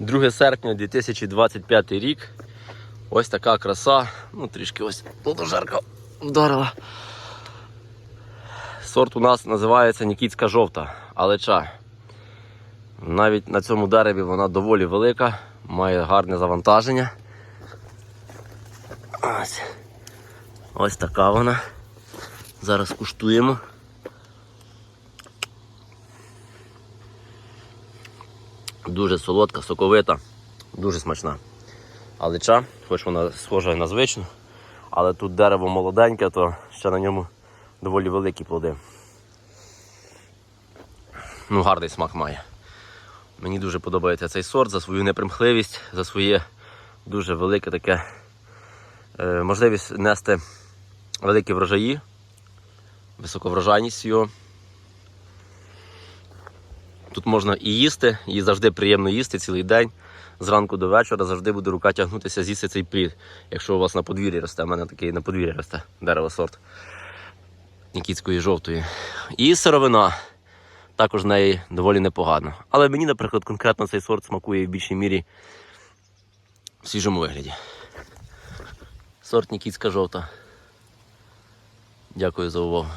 2 серпня 2025 рік. Ось така краса. Ну, трішки ось жарко вдарила. Сорт у нас називається Нікітська жовта, алеча. Навіть на цьому дереві вона доволі велика, має гарне завантаження. Ось, ось така вона. Зараз куштуємо. Дуже солодка, соковита, дуже смачна. Алеча, хоч вона схожа на звичну, але тут дерево молоденьке, то ще на ньому доволі великі плоди. Ну, гарний смак має. Мені дуже подобається цей сорт за свою непримхливість, за своє дуже велике таке е, можливість нести великі врожаї, високоврожайність його. Тут можна і їсти, і завжди приємно їсти цілий день. Зранку до вечора завжди буде рука тягнутися з'їсти цей плід. Якщо у вас на подвір'ї росте, у мене такий на подвір'ї росте дерево сорт Нікітської жовтої. І сировина також в неї доволі непогано. Але мені, наприклад, конкретно цей сорт смакує в більшій мірі в свіжому вигляді. Сорт Нікітська жовта. Дякую за увагу.